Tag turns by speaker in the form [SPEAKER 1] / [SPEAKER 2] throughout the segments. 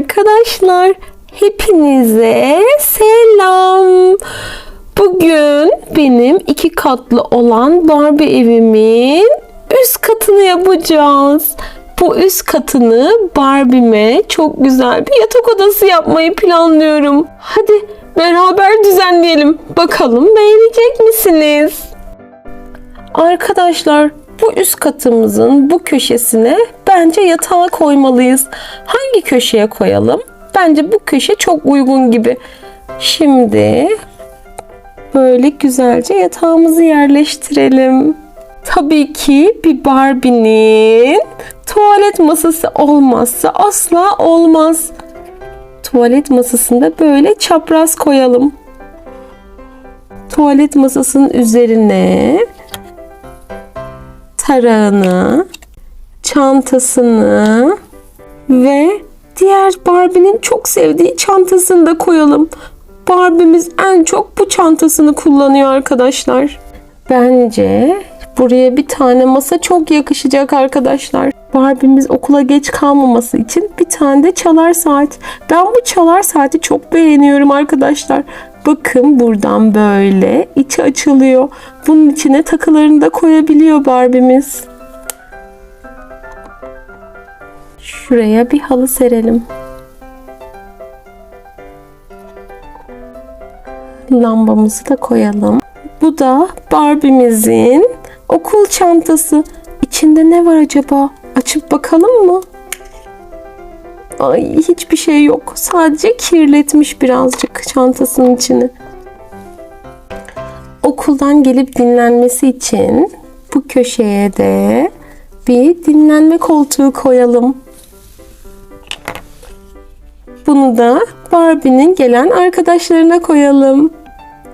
[SPEAKER 1] Arkadaşlar hepinize selam. Bugün benim iki katlı olan Barbie evimin üst katını yapacağız. Bu üst katını Barbie'me çok güzel bir yatak odası yapmayı planlıyorum. Hadi beraber düzenleyelim. Bakalım beğenecek misiniz? Arkadaşlar bu üst katımızın bu köşesine bence yatağı koymalıyız. Hangi köşeye koyalım? Bence bu köşe çok uygun gibi. Şimdi böyle güzelce yatağımızı yerleştirelim. Tabii ki bir Barbie'nin tuvalet masası olmazsa asla olmaz. Tuvalet masasında böyle çapraz koyalım. Tuvalet masasının üzerine tarağını, çantasını ve diğer Barbie'nin çok sevdiği çantasını da koyalım. Barbie'miz en çok bu çantasını kullanıyor arkadaşlar. Bence buraya bir tane masa çok yakışacak arkadaşlar. Barbie'miz okula geç kalmaması için bir tane de çalar saat. Ben bu çalar saati çok beğeniyorum arkadaşlar. Bakın buradan böyle içi açılıyor. Bunun içine takılarını da koyabiliyor Barbie'miz. Şuraya bir halı serelim. Lambamızı da koyalım. Bu da Barbie'mizin okul çantası. İçinde ne var acaba? Açıp bakalım mı? Ay hiçbir şey yok. Sadece kirletmiş birazcık çantasının içini. Okuldan gelip dinlenmesi için bu köşeye de bir dinlenme koltuğu koyalım. Bunu da Barbie'nin gelen arkadaşlarına koyalım.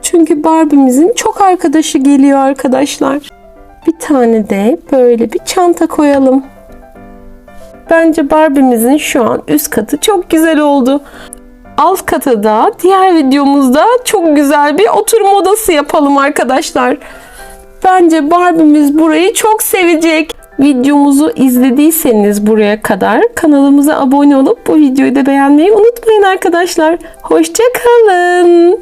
[SPEAKER 1] Çünkü Barbie'mizin çok arkadaşı geliyor arkadaşlar. Bir tane de böyle bir çanta koyalım. Bence Barbie'mizin şu an üst katı çok güzel oldu. Alt kata da diğer videomuzda çok güzel bir oturma odası yapalım arkadaşlar. Bence Barbie'miz burayı çok sevecek. Videomuzu izlediyseniz buraya kadar kanalımıza abone olup bu videoyu da beğenmeyi unutmayın arkadaşlar. Hoşçakalın.